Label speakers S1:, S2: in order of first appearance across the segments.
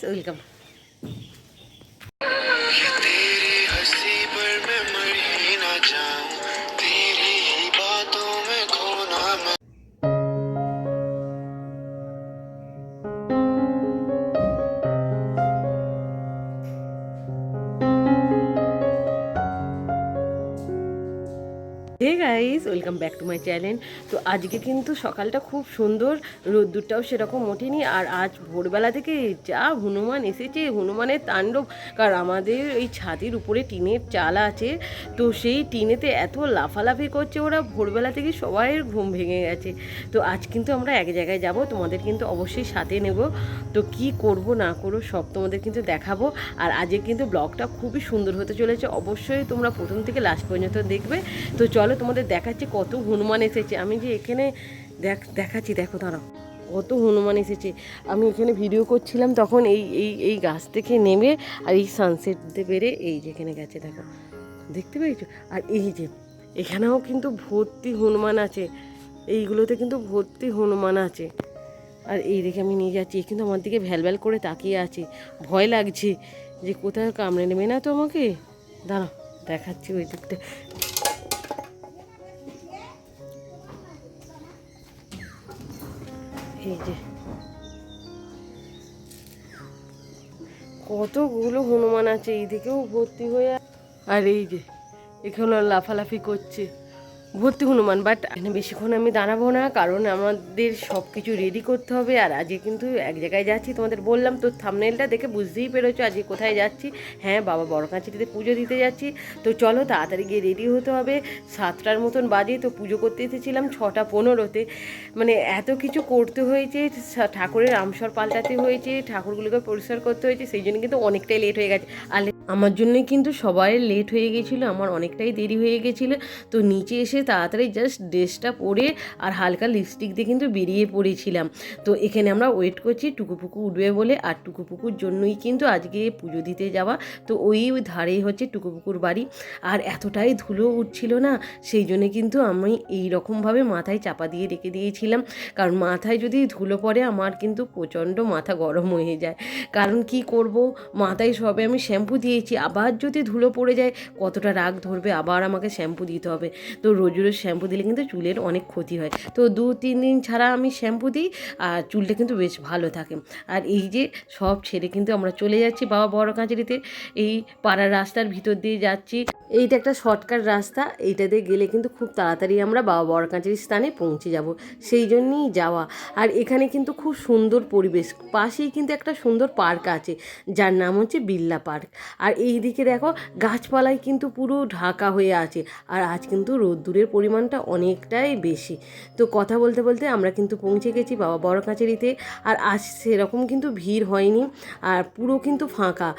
S1: Welcome
S2: तेरी हंसी पर मैं मर ही ना जाऊं तेरी ही बातों में खोना मैं
S1: hey guys welcome back to my channel তো আজকে কিন্তু সকালটা খুব সুন্দর, রোদ্দুরটাও সেরকম ওঠেনি। আর আজ ভোরবেলা থেকে যা হনুমান এসেছে, হনুমানের তাণ্ডব। কারণ আমাদের এই ছাদের উপরে টিনের চাল আছে। তো সেই টিনেতে এত লাফালাফি করছে ওরা, ভোরবেলা থেকে সবাইয়ের ঘুম ভেঙে গেছে। তো আজ কিন্তু আমরা এক জায়গায় যাব, তোমাদের কিন্তু অবশ্যই সাথে নেব। তো কি করব, না করব, সব তোমাদের কিন্তু দেখাবো। আর আজকে কিন্তু ব্লগটা খুবই সুন্দর হতে চলেছে। অবশ্যই তোমরা প্রথম থেকে লাস্ট পর্যন্ত দেখবে। তো চলো তোমাদের দেখাচ্ছি কত হনুমান এসেছে। আমি যে এখানে দেখ দেখাচ্ছি, দেখো দাঁড়াও। কত হনুমান এসেছে। আমি এখানে ভিডিও করছিলাম, তখন এই এই এই গাছ থেকে নেমে আর এই সানসেট বেড়ে এই যেখানে গেছে, দেখো। দেখতে পেয়েছ? আর এই যে, এখানেও কিন্তু ভর্তি হনুমান আছে। এইগুলোতে কিন্তু ভর্তি হনুমান আছে। আর এই দেখে আমি নিয়ে যাচ্ছি। কিন্তু আমার দিকে ভ্যালভ্যাল করে তাকিয়ে আছে। ভয় লাগছে যে কোথায় কামড়ে নেবে, না তো আমাকে? দাঁড়াও, দেখাচ্ছি ওই দিকটা। এই যে। কতগুলো হনুমান আছে এইদিকেও ভর্তি হয়ে আর এই যে এখানে লাফালাফি করছে। ভর্তি হনুমান বাট এখানে বেশিক্ষণ আমি দাঁড়াবো না, কারণ আমাদের সব কিছু রেডি করতে হবে, আর আজকে কিন্তু এক জায়গায় যাচ্ছি, তোমাদের বললাম তো থামনেলটা দেখে বুঝতেই পেরেছ আজকে কোথায় যাচ্ছি। হ্যাঁ বাবা বড় কাঁচিটিতে পুজো দিতে যাচ্ছি, তো চলো তাড়াতাড়ি গিয়ে রেডি হতে হবে, সাতটার মতন বাজে, তো পুজো করতে এসেছিলাম ছটা পনেরোতে। মানে এত কিছু করতে হয়েছে ঠাকুরের আমসর পাল্টাতে হয়েছে, ঠাকুরগুলোকে পরিষ্কার করতে হয়েছে, সেই জন্য কিন্তু অনেকটাই লেট হয়ে গেছে। আর আমার জন্যই কিন্তু সবাই লেট হয়ে গেছিল, আমার অনেকটাই দেরি হয়ে গেছিল। তো নিচে এসে তাড়াতাড়ি জাস্ট ড্রেসটা পরে আর হালকা লিপস্টিক দিয়ে কিন্তু বেরিয়ে পড়েছিলাম। তো এখানে আমরা ওয়েট করছি টুকুপুকু উঠবে বলে, আর টুকুপুকুর জন্যই কিন্তু আজকে পুজো দিতে যাওয়া। তো ওই ওই ধারেই হচ্ছে টুকুপুকুর বাড়ি। আর এতটাই ধুলো উঠছিল না, সেই জন্যে কিন্তু আমি এই রকমভাবে মাথায় চাপা দিয়ে রেখে দিয়েছিলাম। কারণ মাথায় যদি ধুলো পড়ে, আমার কিন্তু প্রচণ্ড মাথা গরম হয়ে যায়। কারণ কি করব? মাথায় সবে আমি শ্যাম্পু দিয়েছি আবার যদি ধুলো পড়ে যায়, কতটা রাগ ধরবে, আবার আমাকে শ্যাম্পু দিতে হবে। তো রোজ রোজ শ্যাম্পু দিলে কিন্তু চুলের অনেক ক্ষতি হয়। তো দু, তিন দিন ছাড়া আমি শ্যাম্পু দিই, আর চুলটা কিন্তু বেশ ভালো থাকে। আর এই যে সব ছেড়ে কিন্তু আমরা চলে যাচ্ছি বাবা বড় কাঁচারিতে এই পাড়ার রাস্তার ভিতর দিয়ে যাচ্ছি। এইটা একটা শর্টকাট রাস্তা। এইটাতে গেলে কিন্তু খুব তাড়াতাড়ি আমরা বাবা বড় কাঁচারির স্থানে পৌঁছে যাব। সেই জন্যই যাওয়া। আর এখানে কিন্তু খুব সুন্দর পরিবেশ। পাশেই কিন্তু একটা সুন্দর পার্ক আছে, যার নাম হচ্ছে বিল্লা পার্ক। আর এই দিকে দেখো গাছপালায় কিন্তু পুরো ঢাকা হয়ে আছে। আর আজ কিন্তু রোদ্দুরের পরিমাণটা অনেকটাই বেশি। তো কথা বলতে বলতে আমরা কিন্তু পৌঁছে গেছি বাবা বড় কাছারিতে আর আজ সেরকম কিন্তু ভিড় হয়নি, আর পুরো কিন্তু ফাঁকা।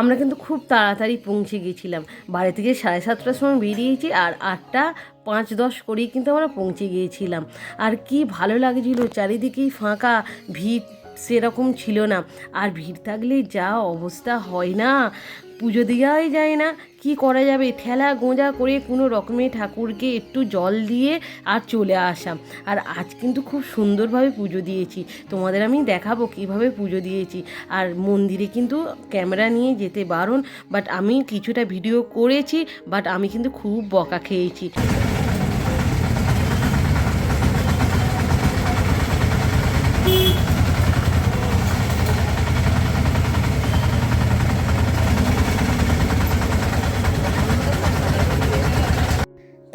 S1: আমরা কিন্তু খুব তাড়াতাড়ি পৌঁছে গিয়েছিলাম বাড়ি থেকে সাড়ে সাতটার সময় বেরিয়েছি আর আটটা পাঁচ দশ করেই কিন্তু আমরা পৌঁছে গিয়েছিলাম। আর কি ভালো লাগছিল, চারিদিকেই ফাঁকা, ভিড় সেরকম ছিল না। আর ভিড় থাকলে যা অবস্থা হয় না। পুজো দেওয়াই যায় না। কি করা যাবে? ঠেলা গোঁজা করে কোনো রকমে ঠাকুরকে একটু জল দিয়ে আর চলে আসা। আর আজ কিন্তু খুব সুন্দরভাবে পুজো দিয়েছি। তোমাদের আমি দেখাবো কীভাবে পুজো দিয়েছি। আর মন্দিরে কিন্তু ক্যামেরা নিয়ে যেতে বারণ। বাট আমি কিছুটা ভিডিও করেছি। বাট আমি কিন্তু খুব বকা খেয়েছি।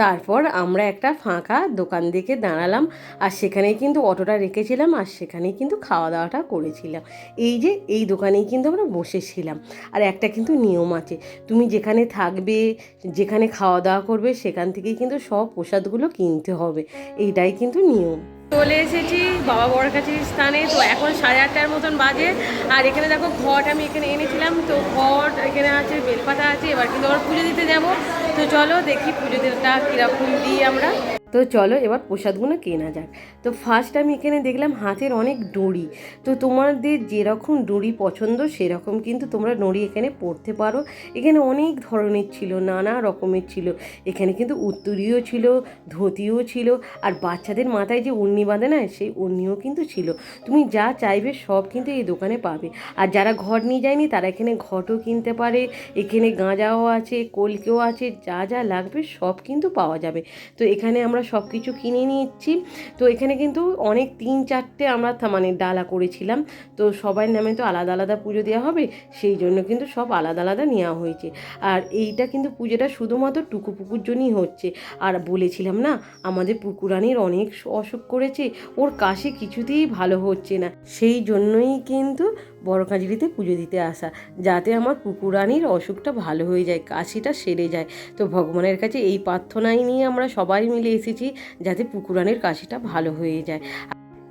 S1: তারপর আমরা একটা ফাঁকা দোকান দিকে দাঁড়ালাম, আর সেখানেই কিন্তু অটোটা রেখেছিলাম, আর সেখানেই কিন্তু খাওয়া দাওয়াটা করেছিলাম। এই যে, এই দোকানেই কিন্তু আমরা বসেছিলাম। আর একটা কিন্তু নিয়ম আছে, তুমি যেখানে থাকবে, যেখানে খাওয়া দাওয়া করবে, সেখান থেকেই কিন্তু সব প্রসাদগুলো কিনতে হবে। এইটাই কিন্তু নিয়ম। চলে এসেছি বাবা বড় কাছে স্থানে। তো এখন সাড়ে আটটার মতন বাজে। আর এখানে দেখো ঘট আমি এখানে এনেছিলাম। তো ঘট এখানে আছে, বেলপাতা আছে। এবার কিন্তু আমরা পুজো দিতে যাব। তো চলো দেখি পুজো দিনটা কীরকম দিই আমরা। তো চলো এবার প্রসাদগুলো কেনা যাক। তো ফার্স্ট আমি এখানে দেখলাম হাতের অনেক দড়ি। তো তোমাদের যেরকম দড়ি পছন্দ, সেরকম কিন্তু তোমরা দড়ি এখানে পরতে পারো। এখানে অনেক ধরনের ছিল, নানা রকমের ছিল। এখানে কিন্তু উত্তরীয় ছিল, ধুতিও ছিল। আর বাচ্চাদের মাথায় যে উন্নি বাঁধে না, সেই উন্নিও কিন্তু ছিল। তুমি যা চাইবে সব কিন্তু এই দোকানে পাবে। আর যারা ঘট নিয়ে যায়নি, তারা এখানে ঘটও কিনতে পারে। এখানে গাঁজাও আছে, কলকেও আছে, যা যা লাগবে সব কিন্তু পাওয়া যাবে। তো এখানে আমরা সব কিছু কিনে নিচ্ছি তো এখানে কিন্তু অনেক তিন চারটে আমরা মানে ডালা করেছিলাম। তো সবার নামে তো আলাদা আলাদা পুজো দেওয়া হবে, সেই জন্য কিন্তু সব আলাদা আলাদা নেওয়া হয়েছে। আর এইটা কিন্তু পুজোটা শুধুমাত্র টুকু পুকুর জন্যই হচ্ছে। আর বলেছিলাম না, আমাদের পুকুরানির অনেক অসুখ করেছে, ওর কাশি কিছুতেই ভালো হচ্ছে না। সেই জন্যই কিন্তু বড় কাঁজরিতে পুজো দিতে আসা, যাতে আমার পুকুরানির অসুখটা ভালো হয়ে যায়, কাশিটা সেরে যায়। তো ভগবানের কাছে এই প্রার্থনাই নিয়ে আমরা সবাই মিলে এসেছি, যাতে পুকুরানির কাশিটা ভালো হয়ে যায়।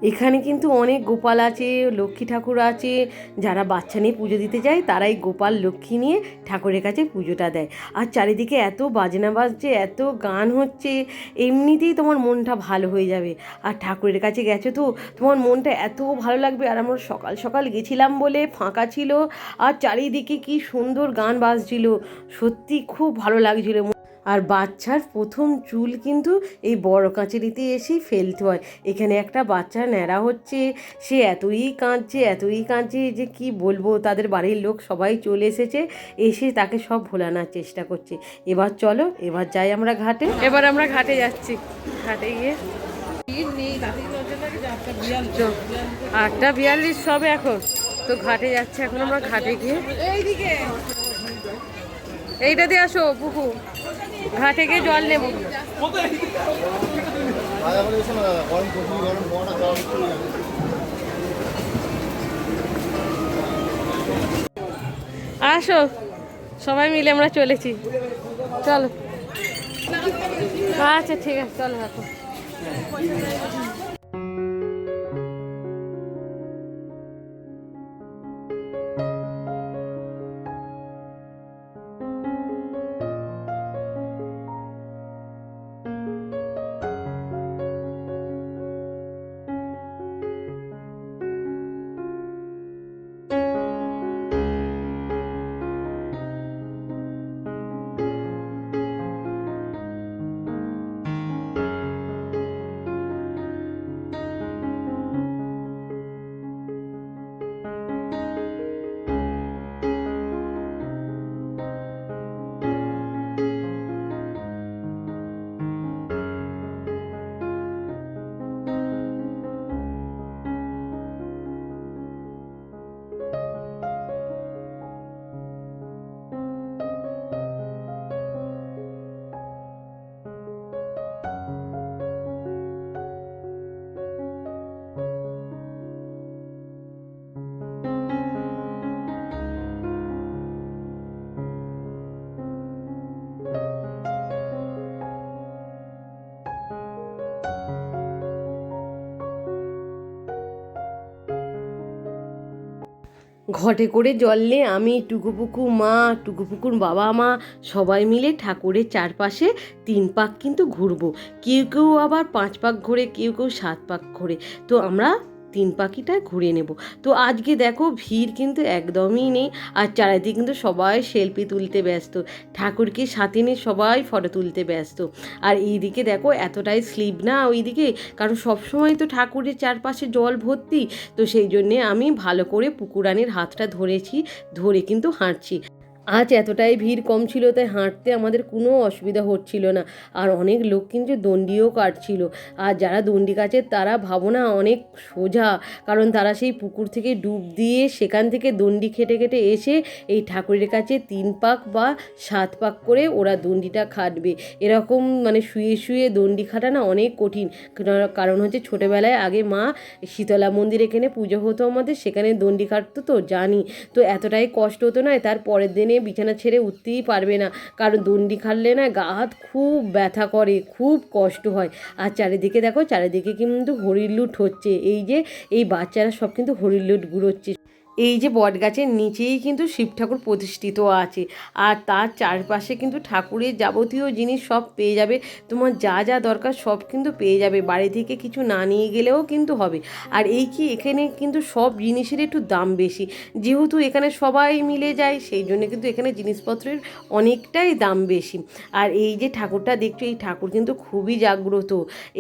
S1: এখানে কিন্তু অনেক গোপাল আছে, লক্ষ্মী ঠাকুর আছে, যারা বাচ্চা নিয়ে পুজো দিতে যায়, তারাই গোপাল, লক্ষ্মী নিয়ে ঠাকুরের কাছে পুজোটা দেয়। আর চারিদিকে এত বাজনা বাজছে, এত গান হচ্ছে, এমনিতেই তোমার মনটা ভালো হয়ে যাবে। আর ঠাকুরের কাছে গেছো তো, তোমার মনটা এত ভালো লাগবে, আর আমরা সকাল সকাল গেছিলাম বলে ফাঁকা ছিল, আর চারিদিকে কি সুন্দর গান বাজছিল, সত্যি খুব ভালো লাগছিল। আর বাচ্চার প্রথম চুল কিন্তু এই বড় কাঁচেরিতে এসেই ফেলতে হয়। এখানে একটা বাচ্চা ন্যাড়া হচ্ছে সে এতই কাঁদছে এতই কাঁদছে যে কি বলব তাদের বাড়ির লোক সবাই চলে এসেছে এসে তাকে সব ভোলানোর চেষ্টা করছে। এবার চলো এবার যাই আমরা ঘাটে। এবার আমরা ঘাটে যাচ্ছি। ঘাটে গিয়ে আটটা বিয়াল্লিশ সবে এখন। তো ঘাটে যাচ্ছে এখন আমরা ঘাটে গিয়ে। এইটা দিয়ে আসো পুকুর ঘাটে গিয়ে জল নেব। আসো, সবাই মিলে আমরা চলেছি। চলো। আচ্ছা ঠিক আছে, চলো এখন ঘটে করে জল নিয়ে আমি টুকুপুকু মা, টুকুপুকুর বাবা মা সবাই মিলে ঠাকুরের চারপাশে তিন পাক কিন্তু ঘুরবো। কেউ কেউ আবার পাঁচ পাক ঘোরে, কেউ কেউ সাত পাক ঘোরে। তো আমরা তিন পাখিটা ঘুরে নেব। তো আজকে দেখো ভিড় কিন্তু একদমই নেই আর চারিদিকে কিন্তু সবাই সেলফি তুলতে ব্যস্ত। ঠাকুরকে সাথে নিয়ে সবাই ফটো তুলতে ব্যস্ত। আর এইদিকে দেখো এতটাই স্লিপ না ওইদিকে, কারণ সবসময় তো ঠাকুরের চারপাশে জল ভর্তি। তো সেই জন্যে আমি ভালো করে পুকুরানির হাতটা ধরেছি, ধরে কিন্তু হাঁটছি। আজ এতটাই ভিড় কম ছিল, তাই হাঁটতে আমাদের কোনো অসুবিধা হচ্ছিল না। আর অনেক লোক কিন্তু দণ্ডিও কাটছিল। আর যারা দণ্ডি কাছে তারা ভাবনা অনেক সোজা। কারণ তারা সেই পুকুর থেকে ডুব দিয়ে সেখান থেকে দণ্ডি খেটে খেটে এসে এই ঠাকুরের কাছে তিন পাক বা সাত পাক করে ওরা দণ্ডিটা খাটবে। এরকম মানে শুয়ে শুয়ে দণ্ডি খাটা না অনেক কঠিন। কারণ- হচ্ছে ছোটোবেলায় আগে মা শীতলা মন্দির এখানে পুজো হতো আমাদের, সেখানে দণ্ডি কাটতো তো, জানি। তো এতটাই কষ্ট হতো না, তার পরের দিনে বিছানা ছেড়ে উঠতেই পারবে না। কারণ দণ্ডি খাললে না গা হাত খুব ব্যথা করে, খুব কষ্ট হয়। আর চারিদিকে দেখো, চারিদিকে কিন্তু হরিলুট হচ্ছে। এই যে, এই বাচ্চারা সব কিন্তু হরির লুট ঘুরোচ্ছে এই যে বট গাছের নিচেই কিন্তু শিব ঠাকুর প্রতিষ্ঠিত আছে। আর তার চারপাশে কিন্তু ঠাকুরের যাবতীয় জিনিস সব পেয়ে যাবে। তোমার যা যা দরকার সব কিন্তু পেয়ে যাবে। বাড়ি থেকে কিছু না নিয়ে গেলেও কিন্তু হবে। আর এই কি এখানে কিন্তু সব জিনিসের একটু দাম বেশি। যেহেতু এখানে সবাই মিলে যায়, সেই জন্য কিন্তু এখানে জিনিসপত্রের অনেকটাই দাম বেশি। আর এই যে ঠাকুরটা দেখছ, এই ঠাকুর কিন্তু খুবই জাগ্রত।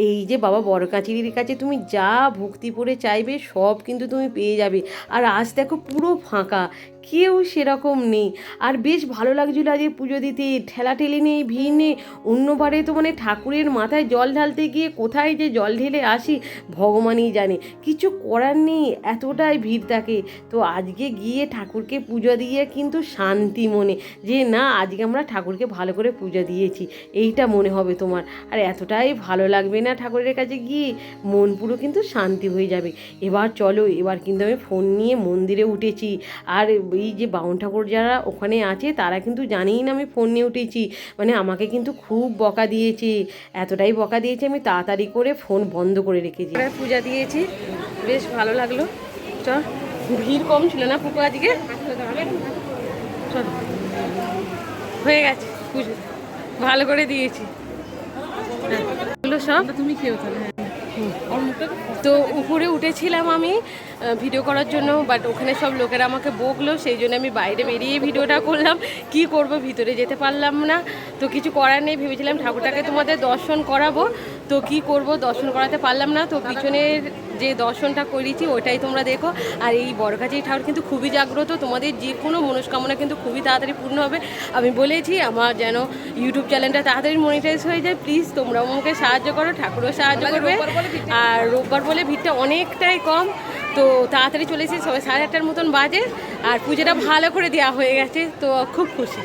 S1: এই যে বাবা বড় কাছে তুমি যা ভক্তি করে চাইবে সব কিন্তু তুমি পেয়ে যাবে। আর আজ দেখো পুরো ফাঁকা কেউ সেরকম নেই। আর বেশ ভালো লাগছিল আজকে পুজো দিতে। ঠেলাঠেলি নেই, ভিড় নেই। অন্যবারে তো মানে ঠাকুরের মাথায় জল ঢালতে গিয়ে কোথায় যে জল ঢেলে আসি, ভগবানই জানে। কিছু করার নেই, এতটাই ভিড় থাকে। তো আজকে গিয়ে ঠাকুরকে পুজো দিয়ে কিন্তু শান্তি মনে। যে না, আজকে আমরা ঠাকুরকে ভালো করে পুজো দিয়েছি। এইটা মনে হবে তোমার। আর এতটাই ভালো লাগবে না ঠাকুরের কাছে গিয়ে, মন পুরো কিন্তু শান্তি হয়ে যাবে। এবার চলো, এবার কিন্তু আমি ফোন নিয়ে মন্দিরে উঠেছি। আর এই যে বাউন ঠাকুর যারা ওখানে আছে তারা কিন্তু জানেই না আমি ফোন নিয়ে উঠেছি। মানে আমাকে কিন্তু খুব বকা দিয়েছে। এতটাই বকা দিয়েছে আমি তাড়াতাড়ি করে ফোন বন্ধ করে রেখেছি। পূজা দিয়েছি। বেশ ভালো লাগল। চ ভিড় কম ছিল না পুকু আজকে? চল হয়ে গেছে পুজো। ভালো করে দিয়েছি। হ্যাঁ, এগুলো সব? তুমি খেয়েও তাহলে তো উপরে উঠেছিলাম আমি ভিডিও করার জন্য বাট ওখানে সব লোকেরা আমাকে বকলো, সেই জন্য আমি বাইরে বেরিয়ে ভিডিওটা করলাম। কি করব, ভিতরে যেতে পারলাম না। তো কিছু করার নেই, ভেবেছিলাম ঠাকুরটাকে তোমাদের দর্শন করাবো। তো কি করব? দর্শন করাতে পারলাম না তো পিছনের যে দর্শনটা করেছি ওটাই তোমরা দেখো। আর এই বড়গাছি ঠাকুর কিন্তু খুবই জাগ্রত তোমাদের যে কোনো মনস্কামনা কিন্তু খুবই তাড়াতাড়ি পূর্ণ হবে। আমি বলেছি আমার যেন ইউটিউব চ্যানেলটা তাড়াতাড়ি মনিটাইজ হয়ে যায় প্লিজ তোমরাও আমাকে সাহায্য করো ঠাকুরও সাহায্য করবে। আর রোববার বলে ভিড়টা অনেকটাই কম তো তাড়াতাড়ি চলে এসেছি সবাই সাড়ে আটটার মতন বাজে আর পুজোটা ভালো করে দেওয়া হয়ে গেছে তো খুব খুশি।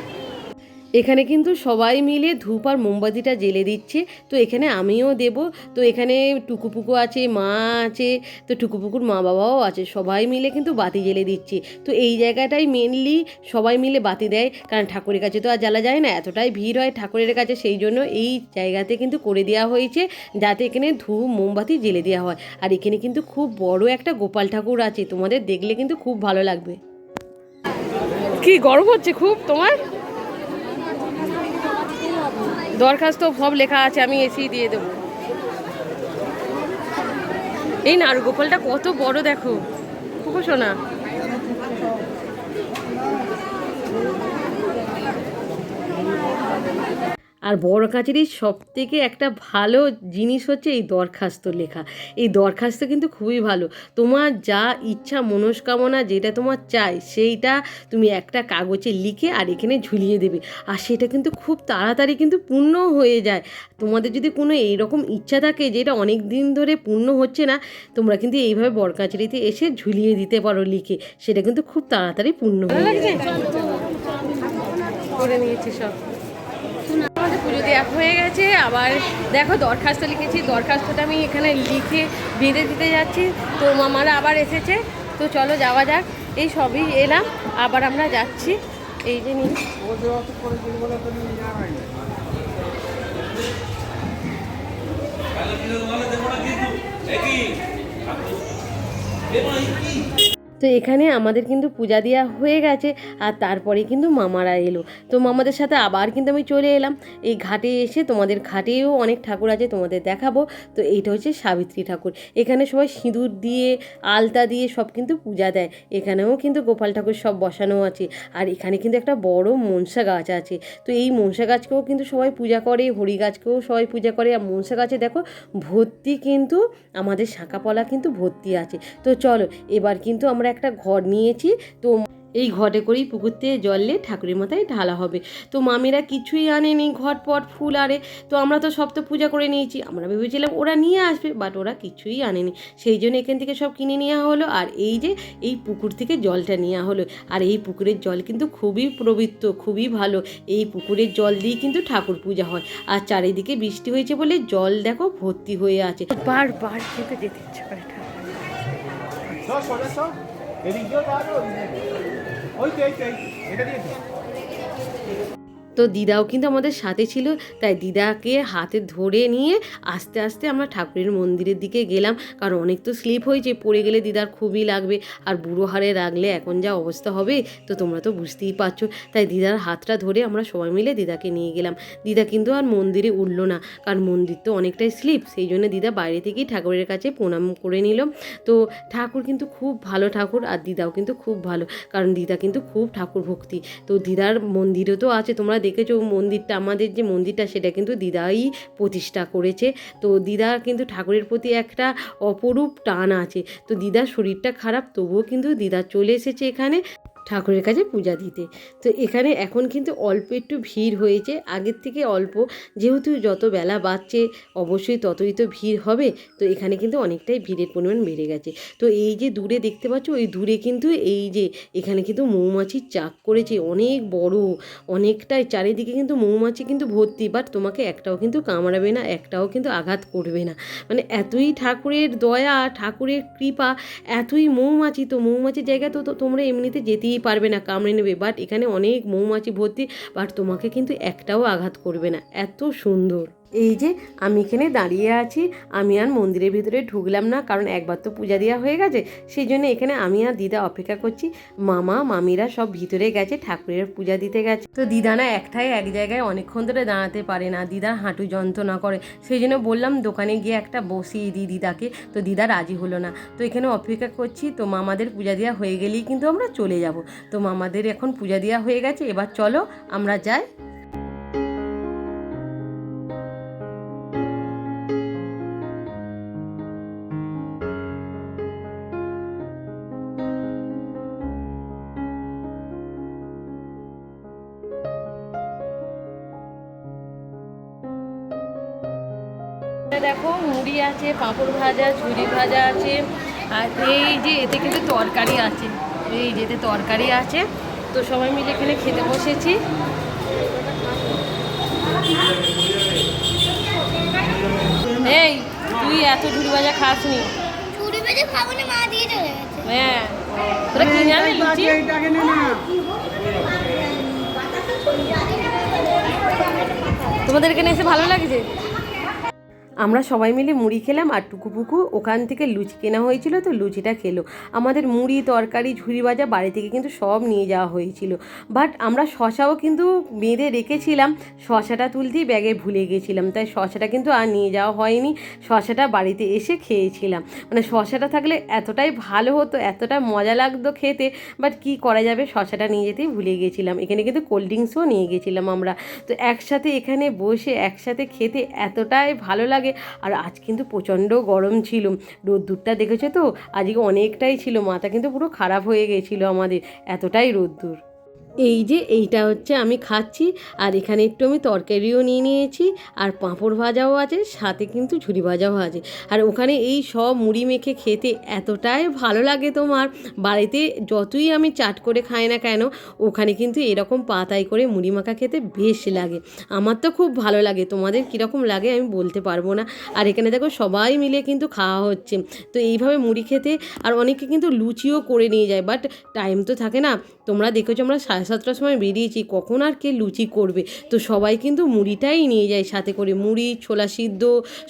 S1: এখানে কিন্তু সবাই মিলে ধূপ আর মোমবাতিটা জেলে দিচ্ছে। তো এখানে আমিও দেব। তো এখানে টুকুপুকু আছে, মা আছে, তো টুকুপুকুর মা বাবাও আছে। সবাই মিলে কিন্তু বাতি জেলে দিচ্ছে। তো এই জায়গাটাই মেনলি সবাই মিলে বাতি দেয়। কারণ ঠাকুরের কাছে তো আর জ্বালা যায় না, এতটাই ভিড় হয় ঠাকুরের কাছে। সেই জন্য এই জায়গাতে কিন্তু করে দেওয়া হয়েছে যাতে এখানে ধূপ, মোমবাতি জেলে দেওয়া হয়। আর এখানে কিন্তু খুব বড় একটা গোপাল ঠাকুর আছে। তোমাদের দেখলে কিন্তু খুব ভালো লাগবে। কি গরম হচ্ছে খুব তোমার? দরখাস্ত, সব লেখা আছে, আমি এসি দিয়ে দেবো। এই নারু গোপালটা কত বড় দেখো। খুব শোনা। আর বড় কাছারির সব থেকে একটা ভালো জিনিস হচ্ছে এই দরখাস্ত লেখা। এই দরখাস্ত কিন্তু খুবই ভালো। তোমার যা ইচ্ছা, মনস্কামনা যেটা তোমার চাই, সেইটা তুমি একটা কাগজে লিখে আর এখানে ঝুলিয়ে দেবে। আর সেটা কিন্তু খুব তাড়াতাড়ি কিন্তু পূর্ণ হয়ে যায়। তোমাদের যদি কোনো এইরকম ইচ্ছা থাকে যেটা অনেক দিন ধরে পূর্ণ হচ্ছে না, তোমরা কিন্তু এইভাবে বরকাচারিতে এসে ঝুলিয়ে দিতে পারো লিখে। সেটা কিন্তু খুব তাড়াতাড়ি পূর্ণ হয়ে যায়। করে নিয়েছি সব। আমাদের পুজো দেওয়া হয়ে গেছে। আবার দেখো দরখাস্ত লিখেছি। দরখাস্তটা আমি এখানে লিখে বেঁধে দিতে যাচ্ছি। তো মামারা আবার এসেছে। তো চলো যাওয়া যাক। এই সবই এলাম। আবার আমরা যাচ্ছি। এই যে নিয়ে তো এখানে আমাদের কিন্তু পূজা দেওয়া হয়ে গেছে আর তারপরে কিন্তু মামারা এলো। তো মামাদের সাথে আবার কিন্তু আমি চলে এলাম। এই ঘাটে এসে তোমাদের ঘাটেও অনেক ঠাকুর আছে তোমাদের দেখাবো। তো এইটা হচ্ছে সাবিত্রী ঠাকুর। এখানে সবাই সিঁদুর দিয়ে, আলতা দিয়ে সব কিন্তু পূজা দেয়। এখানেও কিন্তু গোপাল ঠাকুর সব বসানো আছে। আর এখানে কিন্তু একটা বড় মনসা গাছ আছে। তো এই মনসা গাছকেও কিন্তু সবাই পূজা করে, হরি গাছকেও সবাই পূজা করে। আর মনসা গাছে দেখো, ভর্তি কিন্তু আমাদের শাঁকাপলা কিন্তু ভর্তি আছে। তো চলো, এবার কিন্তু আমরা একটা ঘর নিয়েছি তো এই ঘটে করেই পুকুর থেকে জলে ঠাকুরের মাথায় ঢালা হবে। তো মামিরা কিছুই আনেনি ঘটপট ফুল আরে তো আমরা তো সব তো পূজা করে নিয়েছি। আমরা ভেবেছিলাম ওরা নিয়ে আসবে বাট ওরা কিছুই আনেনি। সেই জন্য এখান থেকে সব কিনে নেওয়া হলো আর এই যে এই পুকুর থেকে জলটা নেওয়া হলো। আর এই পুকুরের জল কিন্তু খুবই পবিত্র খুবই ভালো। এই পুকুরের জল দিয়ে কিন্তু ঠাকুর পূজা হয়। আর চারিদিকে বৃষ্টি হয়েছে বলে জল দেখো ভর্তি হয়ে আছে। বারবার কিন্তু যেতে ইচ্ছে করে ঠাকুর
S3: ওই তো এই তো। এটা দিয়েছে
S1: তো দিদাও কিন্তু আমাদের সাথে ছিল, তাই দিদাকে হাতে ধরে নিয়ে আস্তে আস্তে আমরা ঠাকুরের মন্দিরের দিকে গেলাম। কারণ অনেক তো স্লিপ হয়েছে, পড়ে গেলে দিদার খুবই লাগবে। আর বুড়ো হারে রাখলে এখন যা অবস্থা হবে, তো তোমরা তো বুঝতেই পারছ। তাই দিদার হাতটা ধরে আমরা সবাই মিলে দিদাকে নিয়ে গেলাম। দিদা কিন্তু আর মন্দিরে উঠল না, কারণ মন্দির তো অনেকটাই স্লিপ সেই জন্য দিদা বাইরে থেকেই ঠাকুরের কাছে প্রণাম করে নিল। তো ঠাকুর কিন্তু খুব ভালো ঠাকুর, আর দিদাও কিন্তু খুব ভালো, কারণ দিদা কিন্তু খুব ঠাকুর ভক্তি তো দিদার মন্দিরও তো আছে, তোমরা দেখেছ মন্দিরটা, আমাদের যে মন্দিরটা সেটা কিন্তু দিদাই প্রতিষ্ঠা করেছে। তো দিদা কিন্তু ঠাকুরের প্রতি একটা অপরূপ টান আছে। তো দিদার শরীরটা খারাপ, তবুও কিন্তু দিদা চলে এসেছে এখানে। ঠাকুরের কাছে পূজা দিতে। তো এখানে এখন কিন্তু অল্প একটু ভিড় হয়েছে। আগের থেকে অল্প। যেহেতু যত বেলা বাড়ছে, অবশ্যই ততই তো ভিড় হবে। তো এখানে কিন্তু অনেকটাই ভিড়ের পরিমাণ বেড়ে গেছে। তো এই যে দূরে দেখতে পাচ্ছ, ওই দূরে কিন্তু এই যে এখানে কিন্তু মৌমাছির চাক করেছে। অনেক বড়, অনেকটাই। চারিদিকে কিন্তু মৌমাছি কিন্তু ভর্তি বাট তোমাকে একটাও কিন্তু কামড়াবে না, একটাও কিন্তু আঘাত করবে না। মানে এতই ঠাকুরের দয়া, ঠাকুরের কৃপা, এতই মৌমাছি। তো মৌমাছির জায়গা তো তোমরা এমনিতে যেতেই পারবে না, কামড়ে নেবে। বাট এখানে অনেক মৌমাছি ভর্তি বাট তোমাকে কিন্তু একটাও আঘাত করবে না। এত সুন্দর। এই যে, আমি এখানে দাঁড়িয়ে আছি। আমি আর মন্দিরের ভিতরে ঢুকলাম না, কারণ একবার তো পূজা দেওয়া হয়ে গেছে। সেই জন্য এখানে আমি আর দিদা অপেক্ষা করছি। মামা, মামিরা সব ভিতরে গেছে, ঠাকুরের পূজা দিতে গেছে। তো দিদা না একটাই এক জায়গায় অনেকক্ষণ ধরে দাঁড়াতে পারে না। দিদার হাঁটু যন্ত্রণা করে। সেই জন্য বললাম, দোকানে গিয়ে একটা বসিয়ে দিই দিদাকে। তো দিদা রাজি হলো না। তো এখানে অপেক্ষা করছি, তো মামাদের পূজা দেওয়া হয়ে গেলেই কিন্তু আমরা চলে যাব। তো মামাদের এখন পূজা দেওয়া হয়ে গেছে। এবার চলো, আমরা যাই। আছে পাঁপড় ভাজা ঝুরি ভাজা আছে আর এই যে এতে কিন্তু তরকারি আছে এই যে এতে তরকারি আছে। তো সবাই মিলে এখানে খেতে বসেছি। এই তুই এত ঝুরি ভাজা
S4: খাব না
S1: হ্যাঁ তোরা কিনে লুচি তোমাদের এখানে এসে ভালো লাগছে? আমরা সবাই মিলে মুড়ি খেলাম আর টুকুপুকু ওখান থেকে লুচি কেনা হয়েছিল তো লুচিটা খেলো। আমাদের মুড়ি, তরকারি, ঝুড়ি ভাজা বাড়ি থেকে কিন্তু সব নিয়ে যাওয়া হয়েছিল। বাট আমরা শশাও কিন্তু বেঁধে রেখেছিলাম। শশাটা তুলতেই ব্যাগে ভুলে গেছিলাম, তাই শশাটা কিন্তু আর নিয়ে যাওয়া হয়নি। শশাটা বাড়িতে এসে খেয়েছিলাম। মানে শশাটা থাকলে এতটাই ভালো হতো, এতটা মজা লাগতো খেতে, বাট কি করা যাবে? শশাটা নিয়ে যেতেই ভুলে গেছিলাম। এখানে কিন্তু কোল্ড ড্রিঙ্কসও নিয়ে গেছিলাম আমরা। তো একসাথে এখানে বসে, একসাথে খেতে এতটাই ভালো লাগে আর আজ কিন্তু প্রচণ্ড গরম ছিল। রোদ্দুরটা দেখেছ তো? আজকে অনেকটাই ছিল। মাথা কিন্তু পুরো খারাপ হয়ে গেছিল আমাদের। এতটাই রোদ্দুর। এই যে এইটা হচ্ছে আমি খাচ্ছি, আর এখানে একটু আমি তরকারিও নিয়ে নিয়েছি, আর পাঁপড় ভাজাও আছে, সাথে কিন্তু ঝুরি ভাজাও আছে। আর ওখানে এই সব মুড়ি মেখে খেতে এতটাই ভালো লাগে তোমার। বাড়িতে যতই আমি চাট করে খাই না কেন, ওখানে কিন্তু এরকম পাতায় করে মুড়ি মাখা খেতে বেশ লাগে। আমার তো খুব ভালো লাগে, তোমাদের কীরকম লাগে আমি বলতে পারব না। আর এখানে দেখো সবাই মিলে কিন্তু খাওয়া হচ্ছে। তো এইভাবে মুড়ি খেতে, আর অনেকে কিন্তু লুচিও করে নিয়ে যায়, বাট টাইম তো থাকে না তোমরা দেখেছ আমরা সাড়ে সাতটার সময় বেরিয়েছি কখন আর কে লুচি করবে? তো সবাই কিন্তু মুড়িটাই নিয়ে যায় সাথে করে মুড়ি ছোলা সিদ্ধ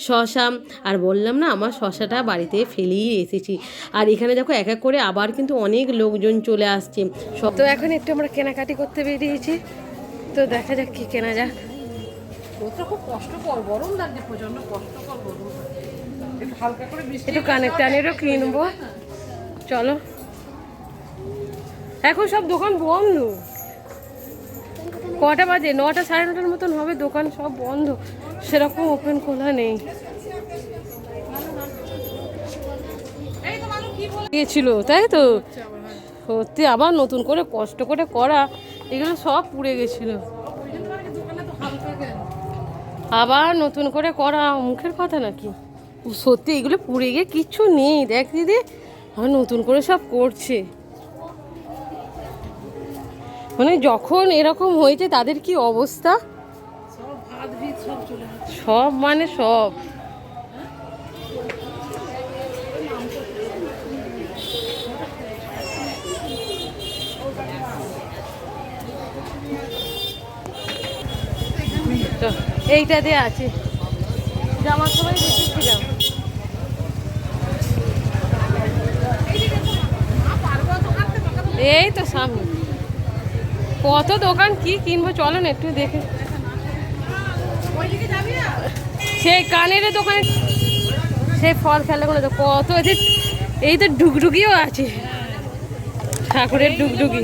S1: শশা আর বললাম না আমার শশাটা বাড়িতে ফেলেই এসেছি। আর এখানে দেখো এক এক করে আবার কিন্তু অনেক লোকজন চলে আসছে। সব তো এখন একটু আমরা কেনাকাটি করতে বেরিয়েছি। তো দেখা যাক কি কেনা যাক।
S3: খুব কষ্টকর গরম লাগছে প্রচণ্ড কষ্টকর গরম। একটু হালকা করে
S1: একটু কানের টানেরও কিনবো। চলো। এখন সব দোকান বন্ধ। কটা বাজে? নটা সাড়ে নটার মতন হবে, দোকান সব বন্ধ। সেরকম ওপেন খোলা নেই। গিয়েছিল, তাই তো? সত্যি, আবার নতুন করে কষ্ট করে করা, এগুলো সব পুড়ে গেছিল। আবার নতুন করে করা, মুখের কথা নাকি? সত্যি, এগুলো পুড়ে গিয়ে কিচ্ছু নেই। দেখ দিদি, আবার নতুন করে সব করছে। মানে যখন এরকম হয়েছে তাদের কি অবস্থা? সব মানে সব। তো এইটাতে আছে। জামা কাপড় দেখেছিলাম। এই তো সামনে। কত দোকান কি কিনবো চলো না একটু দেখে। সেই কানের দোকানে সেই ফল খেলাগুলো তো কত আছে এই তো ডুগডুগিও আছে। ঠাকুরের ডুগডুগি।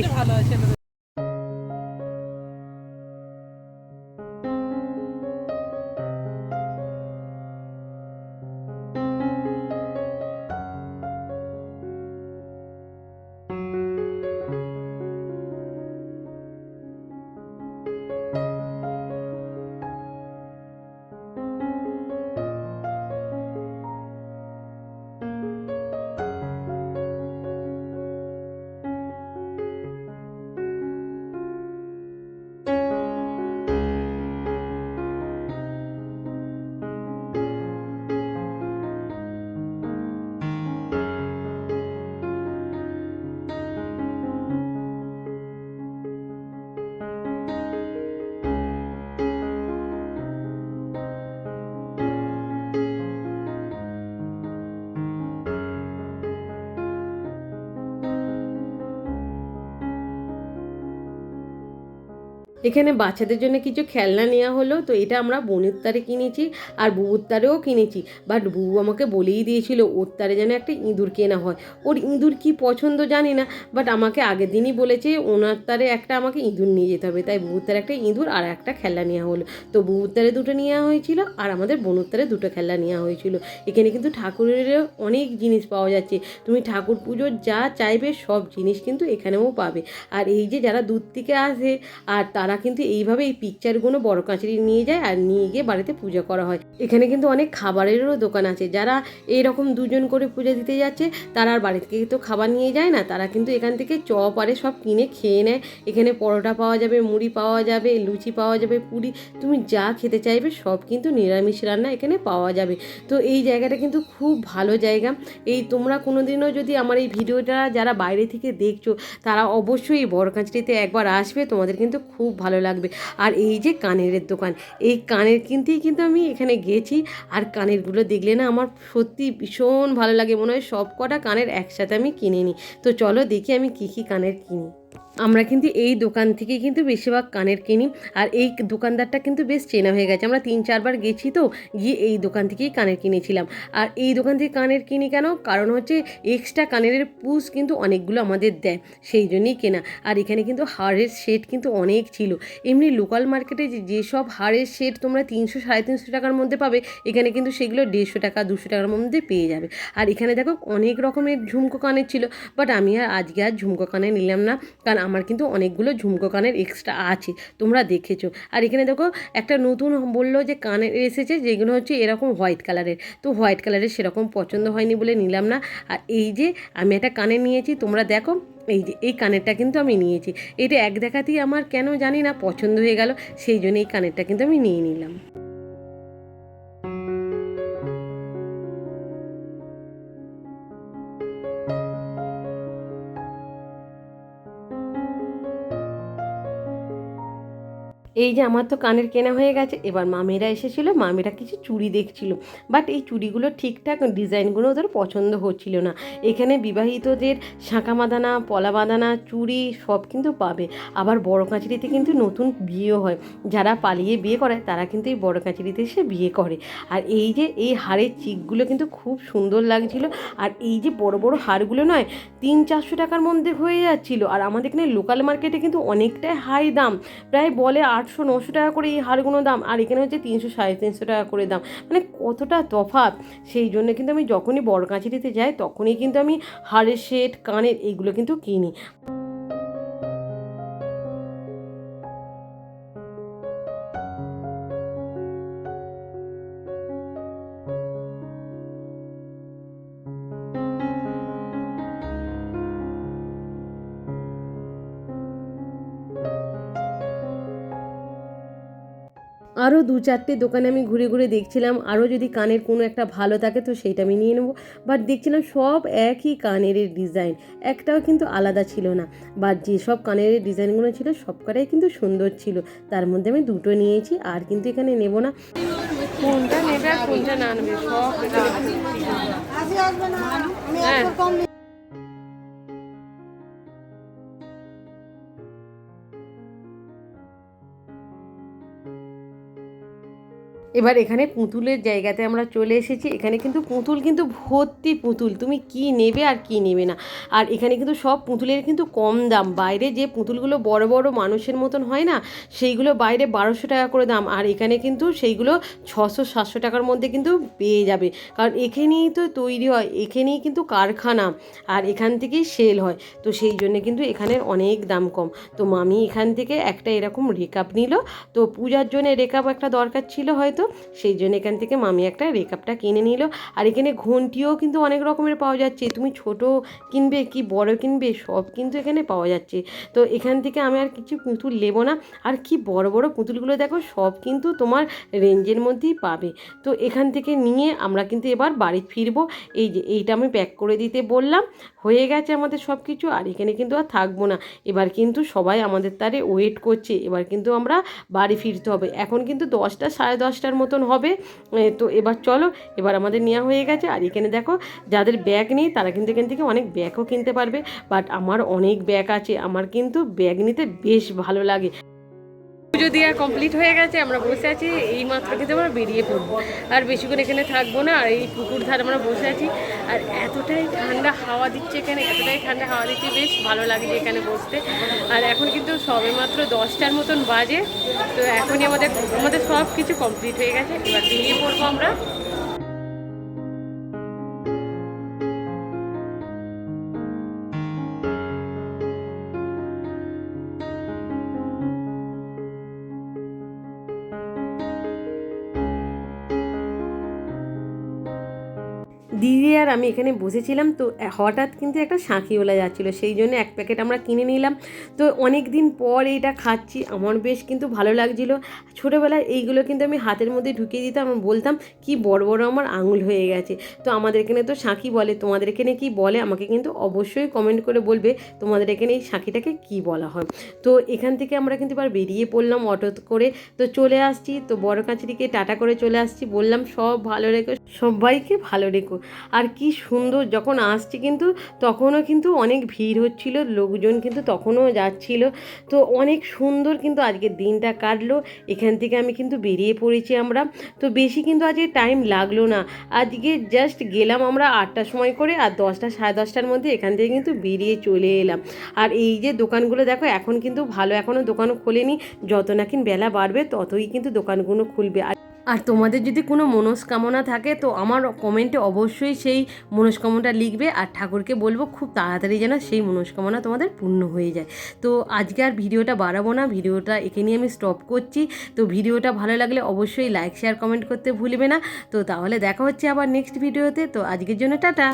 S1: এখানে বাচ্চাদের জন্য কিছু খেলনা নেওয়া হলো, তো এটা আমরা বোনের তারে কিনেছি আর বুবুর তারেও কিনেছি। বাট বুবু আমাকে বলেই দিয়েছিল, ওর তারে যেন একটা ইঁদুর কেনা হয়। ওর ইঁদুর কি পছন্দ জানি না বাট আমাকে আগের দিনই বলেছে, ওনার তারে একটা আমাকে ইঁদুর নিয়ে যেতে হবে। তাই বুবুর তারে একটা ইঁদুর আর একটা খেলনা নেওয়া হলো। তো বুবুর তারে দুটো নেওয়া হয়েছিল আর আমাদের বোনের তারে দুটো খেলনা নেওয়া হয়েছিল। এখানে কিন্তু ঠাকুরের অনেক জিনিস পাওয়া যাচ্ছে। তুমি ঠাকুর পুজোর যা চাইবে সব জিনিস কিন্তু এখানেও পাবে। আর এই যে যারা দূর থেকে আসে আর তারা কিন্তু এইভাবে এই পিকচারগুলো বড় কাঁচরি নিয়ে যায় আর নিয়ে গিয়ে বাড়িতে পূজা করা হয়। এখানে কিন্তু অনেক খাবারেরও দোকান আছে। যারা এইরকম দুজন করে পূজা দিতে যাচ্ছে, তারা আর বাড়ি থেকে তো খাবার নিয়ে যায় না। তারা কিন্তু এখান থেকে চপ আরে সব কিনে খেয়ে নেয়। এখানে পরোটা পাওয়া যাবে, মুড়ি পাওয়া যাবে, লুচি পাওয়া যাবে, পুরি। তুমি যা খেতে চাইবে সব কিন্তু নিরামিষ রান্না এখানে পাওয়া যাবে। তো এই জায়গাটা কিন্তু খুব ভালো জায়গা। এই তোমরা কোনোদিনও যদি আমার এই ভিডিওটা যারা বাইরে থেকে দেখছ, তারা অবশ্যই বড়কাঁচড়িতে একবার আসবে। তোমাদের কিন্তু খুব ভালো লাগবে। আর এই যে কানের দোকান, এই কানের কিনতেই কিন্তু আমি এখানে গেছি আর কানেরগুলো দেখলে না আমার সত্যি ভীষণ ভালো লাগে। মনে হয় সব কটা কানের একসাথে আমি কিনে নিই তো চলো দেখি আমি কী কী কানের কিনি। আমরা কিন্তু এই দোকান থেকেই কিন্তু বেশিরভাগ কানের কিনি আর এই দোকানদারটা কিন্তু বেশ চেনা হয়ে গেছে। আমরা তিন, চারবার গেছি তো, গিয়ে এই দোকান থেকেই কানের কিনেছিলাম। আর এই দোকান থেকে কানের কিনি কেন? কারণ হচ্ছে এক্সট্রা কানের পুষ কিন্তু অনেকগুলো আমাদের দেয়, সেই জন্যই কেনা। আর এখানে কিন্তু হাড়ের সেট কিন্তু অনেক ছিল। এমনি লোকাল মার্কেটে যেসব হাড়ের সেট তোমরা তিনশো, সাড়ে তিনশো টাকার মধ্যে পাবে, এখানে কিন্তু সেগুলো দেড়শো টাকা, দুশো টাকার মধ্যে পেয়ে যাবে। আর এখানে দেখো অনেক রকমের ঝুমকো কানের ছিল বাট আমি আর আজকে আর ঝুমকো কানে নিলাম না। কারণ আমার কিন্তু অনেকগুলো ঝুমকো কানের এক্সট্রা আছে, তোমরা দেখেছ। আর এখানে দেখো, একটা নতুন বলল যে কানের এসেছে, যেগুলো হচ্ছে এরকম হোয়াইট কালারের তো হোয়াইট কালারের সেরকম পছন্দ হয়নি বলে নিলাম না। আর এই যে আমি একটা কানে নিয়েছি, তোমরা দেখো, এই যে এই কানেরটা কিন্তু আমি নিয়েছি। এটা এক দেখাতেই আমার কেন জানি না পছন্দ হয়ে গেল, সেই জন্য এই কানেরটা কিন্তু আমি নিয়ে নিলাম। এই যে আমার তো কানের কেনা হয়ে গেছে, এবার মামিরা এসেছিল, মামিরা কিছু চুড়ি দেখছিল বাট এই চুড়িগুলো ঠিকঠাক ডিজাইনগুলো ওদের পছন্দ হচ্ছিল না। এখানে বিবাহিতদের শাঁখা বাঁধানা, পলা বাঁধানা, চুড়ি সব কিন্তু পাবে। আবার বড় কাঁচরিতে কিন্তু নতুন বিয়েও হয়। যারা পালিয়ে বিয়ে করে, তারা কিন্তু এই বড় কাঁচরিতে এসে বিয়ে করে। আর এই যে এই হাড়ের চিকগুলো কিন্তু খুব সুন্দর লাগছিল, আর এই যে বড় বড় হাড়গুলো নয়, তিন চারশো টাকার মধ্যে হয়ে যাচ্ছিল। আর আমাদের এখানে লোকাল মার্কেটে কিন্তু অনেকটাই হাই দাম। প্রায় বলে আটশো নশো টাকা করে এই হারগুলো দাম, আর এখানে হচ্ছে তিনশো, সাড়ে তিনশো টাকা করে দাম। মানে কতটা তফাৎ? সেই জন্য কিন্তু আমি যখনই বড় কাঁচিটিতে যাই, তখনই কিন্তু আমি হাড়ের সেট কানের এইগুলো কিন্তু কিনি। আরও দু চারটে দোকানে আমি ঘুরে ঘুরে দেখছিলাম আরও যদি কানের কোনো একটা ভালো থাকে তো সেইটা আমি নিয়ে নেব। বাট দেখছিলাম সব একই কানের ডিজাইন একটাও কিন্তু আলাদা ছিল না। বা যেসব কানের ডিজাইনগুলো ছিল সবকটাই কিন্তু সুন্দর ছিল। তার মধ্যে আমি দুটো নিয়েছি আর কিন্তু এখানে নেব না। কোনটা নেবে আর কোনটা না নেবে সব এবার এখানে পুতুলের জায়গাতে আমরা চলে এসেছি। এখানে কিন্তু পুতুল কিন্তু ভর্তি পুতুল। তুমি কি নেবে আর কি নেবে না। আর এখানে কিন্তু সব পুতুলের কিন্তু কম দাম। বাইরে যে পুতুলগুলো বড় বড় মানুষের মতন হয় না, সেইগুলো বাইরে বারোশো টাকা করে দাম। আর এখানে কিন্তু সেইগুলো ছশো, সাতশো টাকার মধ্যে কিন্তু পেয়ে যাবে। কারণ এখানেই তো তৈরি হয়, এখানেই কিন্তু কারখানা আর এখান থেকেই সেল হয়। তো সেই জন্য কিন্তু এখানের অনেক দাম কম। তো মামি এখান থেকে একটা এরকম রেকাপ নিল। তো পূজার জন্য রেকাপ একটা দরকার ছিল হয়তো। সেই জন্য এখান থেকে মামি একটা রেকাপটা কিনে নিল। আর এখানে ঘন্টিও কিন্তু অনেক রকমের পাওয়া যাচ্ছে। তুমি ছোট কিনবে কি বড় কিনবে সব কিন্তু এখানে পাওয়া যাচ্ছে। তো এখান থেকে আমি আর কিছু পুতুল নেব না। আর কি বড় বড় পুতুলগুলো দেখো, সব কিন্তু তোমার রেঞ্জের মধ্যেই পাবে। তো এখান থেকে নিয়ে আমরা কিন্তু এবার বাড়ি ফিরবো। এই যে এইটা আমি প্যাক করে দিতে বললাম। হয়ে গেছে আমাদের সব কিছু আর এখানে কিন্তু আর থাকব না। এবার কিন্তু সবাই আমাদের তারে ওয়েট করছে। এবার কিন্তু আমরা বাড়ি ফিরতে হবে। এখন কিন্তু দশটা, সাড়ে দশটার মতন হবে। তো এবার চলো, এবার আমাদের নেওয়া হয়ে গেছে। আর এখানে দেখো, যাদের ব্যাগ নেই, তারা কিন্তু এখান থেকে অনেক ব্যাগও কিনতে পারবে। বাট আমার অনেক ব্যাগ আছে, আমার কিন্তু ব্যাগ নিতে বেশ ভালো লাগে। পুজো দেওয়া কমপ্লিট হয়ে গেছে, আমরা বসে আছি, এই মাত্র তো আমরা বেরিয়ে পড়ব। আর বেশিক্ষণ এখানে থাকব না, আর এই পুকুর ধারে আমরা বসে আছি। আর এতটাই ঠান্ডা হাওয়া দিচ্ছে এখানে, এতটাই ঠান্ডা হাওয়া দিচ্ছে, বেশ ভালো লাগছে এখানে বসতে। আর এখন কিন্তু সবে মাত্র দশটার মতন বাজে, তো এখনই আমাদের আমাদের সব কিছু কমপ্লিট হয়ে গেছে, এবার বেরিয়ে পড়ব আমরা। আমি এখানে বসেছিলাম, তো হঠাৎ কিন্তু একটা শাঁখিওলা যাচ্ছিল। সেই জন্য এক প্যাকেট আমরা কিনে নিলাম। তো অনেক দিন পর এইটা খাচ্ছি, আমার বেশ কিন্তু ভালো লাগছিল। ছোটোবেলায় এইগুলো কিন্তু আমি হাতের মধ্যে ঢুকিয়ে দিতাম বলতাম, কি বড় বড় আমার আঙুল হয়ে গেছে। তো আমাদের এখানে তো শাঁখি বলে, তোমাদের এখানে কি বলে? আমাকে কিন্তু অবশ্যই কমেন্ট করে বলবে, তোমাদের এখানে এই শাঁখিটাকে কি বলা হয়? তো এখান থেকে আমরা কিন্তু এবার বেরিয়ে পড়লাম অটো করে। তো চলে আসছি, তো বড় কাছড়িকে টাটা করে চলে আসছি, বললাম, সব ভালো রেখো সবাইকে ভালো রেখো আর কি সুন্দর যখন আসছি কিন্তু তখনও কিন্তু অনেক ভিড় হচ্ছিল, লোকজন কিন্তু তখনও যাচ্ছিল। তো অনেক সুন্দর কিন্তু আজকের দিনটা কাটলো। এখান থেকে আমি কিন্তু বেরিয়ে পড়েছি আমরা। তো বেশি কিন্তু আজকে টাইম লাগল না। আজকে জাস্ট গেলাম আমরা আটটার সময় করে আর দশটা, সাড়ে দশটার মধ্যে এখান থেকে কিন্তু বেরিয়ে চলে এলাম। আর এই যে দোকানগুলো দেখো, এখন কিন্তু ভালো এখনও দোকান খোলেনি। যত নাকি বেলা বাড়বে ততই কিন্তু দোকানগুলো খুলবে। আর আর তোমাদের যদি কোনো মনস্কামনা থাকে, তো আমার কমেন্টে অবশ্যই সেই মনস্কামনাটা লিখবে আর ঠাকুরকে বলব খুব তাড়াতাড়ি যেন সেই মনস্কামনা তোমাদের পূর্ণ হয়ে যায়। তো আজকে আর ভিডিওটা বাড়াবো না, ভিডিওটা এখানেই আমি স্টপ করছি। তো ভিডিওটা ভালো লাগলে অবশ্যই লাইক শেয়ার কমেন্ট করতে ভুলবে না। তো তাহলে দেখা হচ্ছে আবার নেক্সট ভিডিওতে তো আজকের জন্য টাটা।